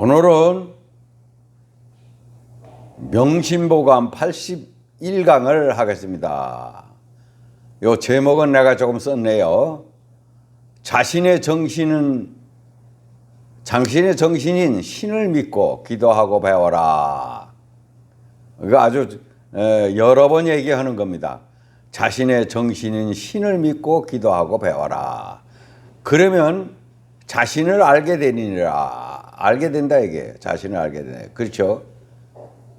오늘은 명심보감 81강을 하겠습니다. 요 제목은 내가 조금 썼네요. 자신의 정신은 당신의 정신인 신을 믿고 기도하고 배워라. 이거 아주 에, 여러 번 얘기하는 겁니다. 자신의 정신인 신을 믿고 기도하고 배워라. 그러면 자신을 알게 되니라. 알게 된다 이게 자신을 알게 되네. 그렇죠?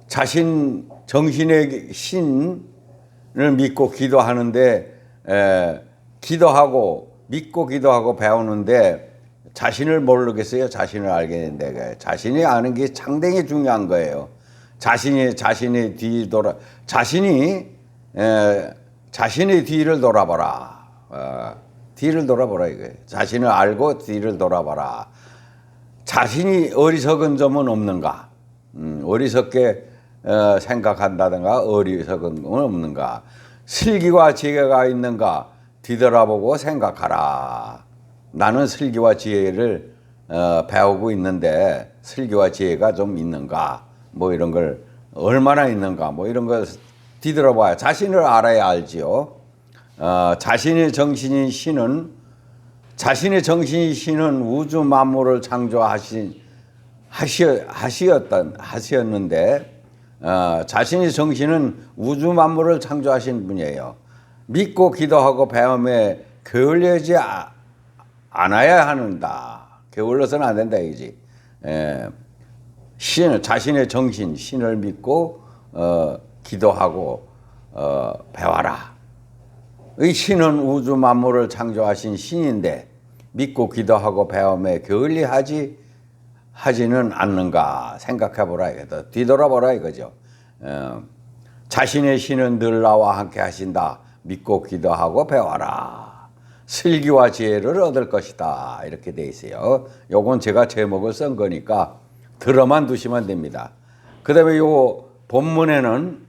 자신 정신의 신을 믿고 기도하는데 에, 기도하고 믿고 기도하고 배우는데 자신을 모르겠어요. 자신을 알게 된다. 이게. 자신이 아는 게 상당히 중요한 거예요. 자신이 자신의 뒤 돌아 자신이 에, 자신의 뒤를 돌아봐라. 어, 뒤를 돌아보라 이거예요. 자신을 알고 뒤를 돌아봐라. 자신이 어리석은 점은 없는가? 음, 어리석게 어, 생각한다든가 어리석은 건 없는가? 슬기와 지혜가 있는가? 뒤돌아보고 생각하라. 나는 슬기와 지혜를 어, 배우고 있는데 슬기와 지혜가 좀 있는가? 뭐 이런 걸 얼마나 있는가? 뭐 이런 걸 뒤돌아봐야 자신을 알아야 알지요. 어, 자신의 정신인 신은 자신의 정신이 신은 우주 만물을 창조하신 하시 하시었던 하시었는데 어, 자신의 정신은 우주 만물을 창조하신 분이에요. 믿고 기도하고 배움에 게을리지 아- 않아야 하는다. 게을러서는 안 된다 이지. 에, 신 자신의 정신 신을 믿고 어, 기도하고 어, 배워라. 의 신은 우주 만물을 창조하신 신인데 믿고 기도하고 배움에 게을리하지 하지는 않는가 생각해 보라 이거다. 뒤돌아보라 이거죠. 어, 자신의 신은 늘 나와 함께 하신다. 믿고 기도하고 배워라. 슬기와 지혜를 얻을 것이다. 이렇게 돼 있어요. 요건 제가 제목을 쓴 거니까 들어만 두시면 됩니다. 그 다음에 요 본문에는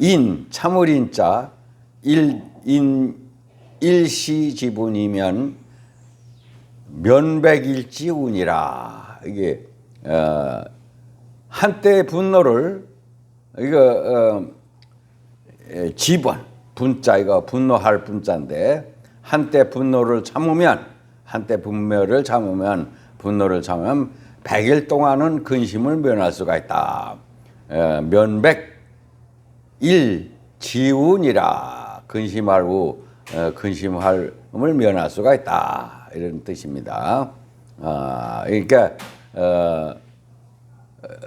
인, 참을 인자, 일, 인, 일시 지분이면 면백일지운이라. 이게, 어, 한때 분노를, 이거, 어, 에, 지번, 분자, 이거 분노할 분자인데, 한때 분노를 참으면, 한때 분노를 참으면, 분노를 참으면, 100일 동안은 근심을 면할 수가 있다. 에, 면백, 일 지운이라 근심하고 어, 근심함을 면할 수가 있다 이런 뜻입니다. 아 그러니까 어,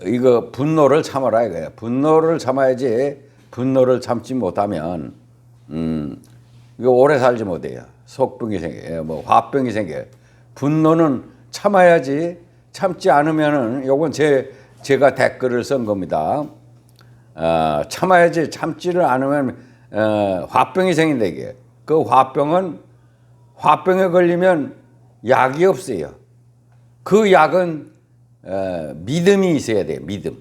이거 분노를 참아라 이거예요. 분노를 참아야지 분노를 참지 못하면 음 이거 오래 살지 못해요. 속병이 생겨요. 뭐 화병이 생겨요. 분노는 참아야지 참지 않으면은 요건 제 제가 댓글을 쓴 겁니다. 어, 참아야지 참지를 않으면 어, 화병이 생긴다 이게. 그 화병은 화병에 걸리면 약이 없어요. 그 약은 어, 믿음이 있어야 돼요. 믿음,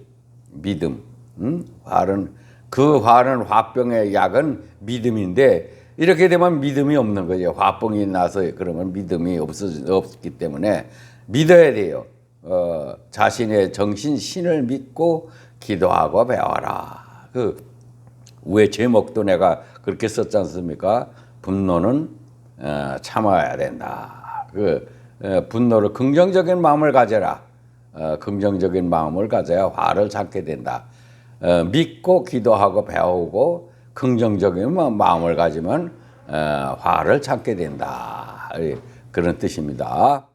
믿음. 음? 화는 그 화는 화병의 약은 믿음인데 이렇게 되면 믿음이 없는 거죠. 화병이 나서 그러면 믿음이 없어 없기 때문에 믿어야 돼요. 어, 자신의 정신 신을 믿고 기도하고 배워라. 그 왜 제목도 내가 그렇게 썼지 않습니까? 분노는 어, 참아야 된다. 그 어, 분노를 긍정적인 마음을 가져라. 어, 긍정적인 마음을 가져야 화를 참게 된다. 어, 믿고 기도하고 배우고 긍정적인 마- 마음을 가지면 어, 화를 참게 된다. 그런 뜻입니다.